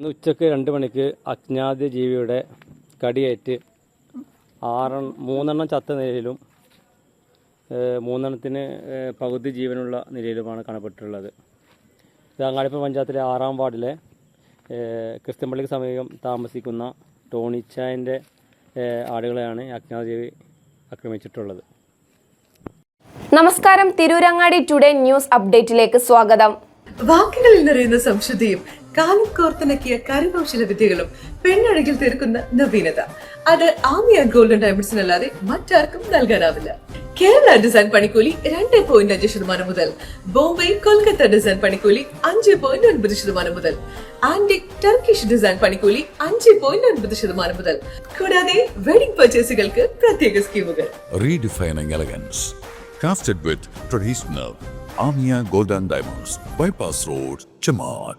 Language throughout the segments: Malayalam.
ഇന്ന് ഉച്ചയ്ക്ക് രണ്ട് മണിക്ക് അജ്ഞാത ജീവിയുടെ കടിയേറ്റ് ആറെണ്ണം മൂന്നെണ്ണം ചത്ത നിലയിലും മൂന്നെണ്ണത്തിന് പകുതി ജീവനുള്ള നിലയിലുമാണ് കാണപ്പെട്ടിട്ടുള്ളത്. ഇത് അങ്ങാടിപ്പുറം പഞ്ചായത്തിലെ ആറാം വാർഡിലെ ക്രിസ്ത്യൻപള്ളിക്ക് സമീപം താമസിക്കുന്ന ടോണിച്ചായന്റെ ആടുകളെയാണ് അജ്ഞാത ജീവി ആക്രമിച്ചിട്ടുള്ളത്. നമസ്കാരം. തിരൂരങ്ങാടി ടുഡേ ന്യൂസ് അപ്ഡേറ്റിലേക്ക് സ്വാഗതം. വാക്കുകളിൽ നിറയുന്ന സംശുദ്ധിയും കാലം കോർത്തിണക്കിയ കരകൗശല വിദ്യകളും പെണ്ണഴകിൽ തീർക്കുന്ന നവീനത. അത് ആമിയ ഗോൾഡൻ ഡയമണ്ട്സിനല്ലാതെ മറ്റാർക്കും നൽകാനാവില്ല. കേരള ഡിസൈൻ പണിക്കൂലി രണ്ട് പോയിന്റ് അഞ്ച് ശതമാനം മുതൽ ബോംബെ കൊൽക്കത്ത ഡിസൈൻ പണിക്കൂലി അഞ്ച് പോയിന്റ് ഒൻപത് ശതമാനം മുതൽ ആന്റിക് ടർക്കിഷ് ഡിസൈൻ പണിക്കൂലി അഞ്ച് പോയിന്റ് ഒൻപത് ശതമാനം മുതൽ. കൂടാതെ വെഡിംഗ് പർച്ചേസുകൾക്ക് പ്രത്യേക സ്കീമുകൾ. Redefining elegance casted with traditional. Amia golden Diamonds, Bypass road.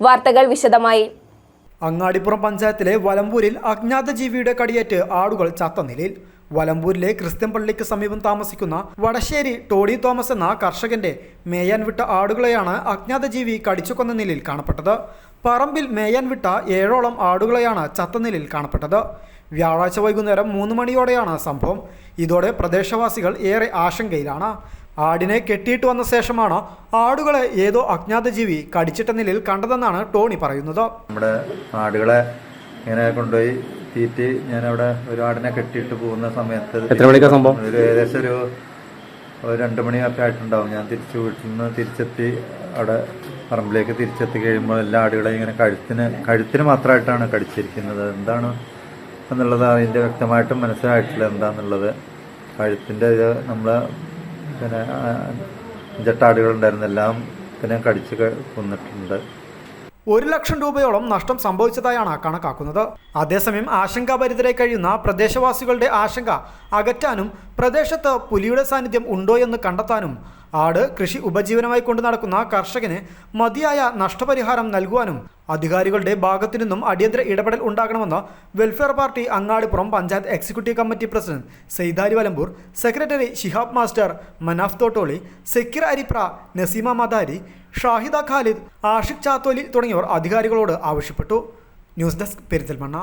വാർത്തകൾ വിശദമായി. അങ്ങാടിപ്പുറം പഞ്ചായത്തിലെ വലമ്പൂരിൽ അജ്ഞാത ജീവിയുടെ കടിയേറ്റ് ആടുകൾ ചത്ത നിലയിൽ വലമ്പൂരിലെ ക്രിസ്ത്യൻ പള്ളിക്ക് സമീപം താമസിക്കുന്ന വടശ്ശേരി ടോഡി തോമസ് എന്ന കർഷകന്റെ മേയാൻ വിട്ട ആടുകളെയാണ് അജ്ഞാത ജീവി കടിച്ചു കൊന്ന നിലയിൽ കാണപ്പെട്ടത്. പറമ്പിൽ മേയാൻ വിട്ട ഏഴോളം ആടുകളെയാണ് ചത്ത നിലയിൽ കാണപ്പെട്ടത്. വ്യാഴാഴ്ച വൈകുന്നേരം മൂന്ന് മണിയോടെയാണ് സംഭവം. ഇതോടെ പ്രദേശവാസികൾ ഏറെ ആശങ്കയിലാണ്. ആടിനെ കെട്ടിയിട്ട് വന്ന ശേഷമാണ് ആടുകളെ ഏതോ അജ്ഞാത ജീവി കടിച്ചിട്ട നിലയിൽ കണ്ടതെന്നാണ് ടോണി പറയുന്നത്. നമ്മുടെ ആടുകളെ ഇങ്ങനെ കൊണ്ടുപോയി തീറ്റി ഞാൻ അവിടെ ഒരു ആടിനെ കെട്ടിയിട്ട് പോകുന്ന സമയത്ത് എത്ര മണിക്കാ സംഭവം? ഒരു ഏകദേശം ഒരു ഒരു രണ്ട് മണിയൊക്കെ ആയിട്ടുണ്ടാവും. ഞാൻ തിരിച്ചു വീട്ടിൽ നിന്ന് തിരിച്ചെത്തി അവിടെ പറമ്പിലേക്ക് തിരിച്ചെത്തി കഴിയുമ്പോൾ എല്ലാ ആടുകളെ ഇങ്ങനെ കഴുത്തിന് കഴുത്തിന് മാത്രമായിട്ടാണ് കടിച്ചിരിക്കുന്നത്. എന്താണ് എന്നുള്ളത് അതിന്റെ വ്യക്തമായിട്ടും മനസ്സിലായിട്ടില്ല എന്താണെന്നുള്ളത് കഴുത്തിന്റെ ഇത് നമ്മൾ പിന്നെ ആ, അഞ്ചെട്ടാടുകളുണ്ടായിരുന്നു എല്ലാം പിന്നെ കടിച്ച് കൊന്നിട്ടുണ്ട്. ഒരു ലക്ഷം രൂപയോളം നഷ്ടം സംഭവിച്ചതായാണ് കണക്കാക്കുന്നത്. അതേസമയം ആശങ്കാഭരിതരായി കഴിയുന്ന പ്രദേശവാസികളുടെ ആശങ്ക അകറ്റാനും പ്രദേശത്ത് പുലിയുടെ സാന്നിധ്യം ഉണ്ടോ എന്ന് കണ്ടെത്താനും ആട് കൃഷി ഉപജീവനമായി കൊണ്ടു നടക്കുന്ന കർഷകന് മതിയായ നഷ്ടപരിഹാരം നൽകുവാനും അധികാരികളുടെ ഭാഗത്തു നിന്നും അടിയന്തര ഇടപെടൽ ഉണ്ടാകണമെന്ന് welfare party Angadipuram panchayat executive committee president Saithali Valamboor secretary Shihab master Manaf Thottoli Sekkir Aripra Naseema Madari Shahida Khalid Ashiq Chatholi തുടങ്ങിയവർ അധികാരികളോട് ആവശ്യപ്പെട്ടു. News desk Perinthalmanna.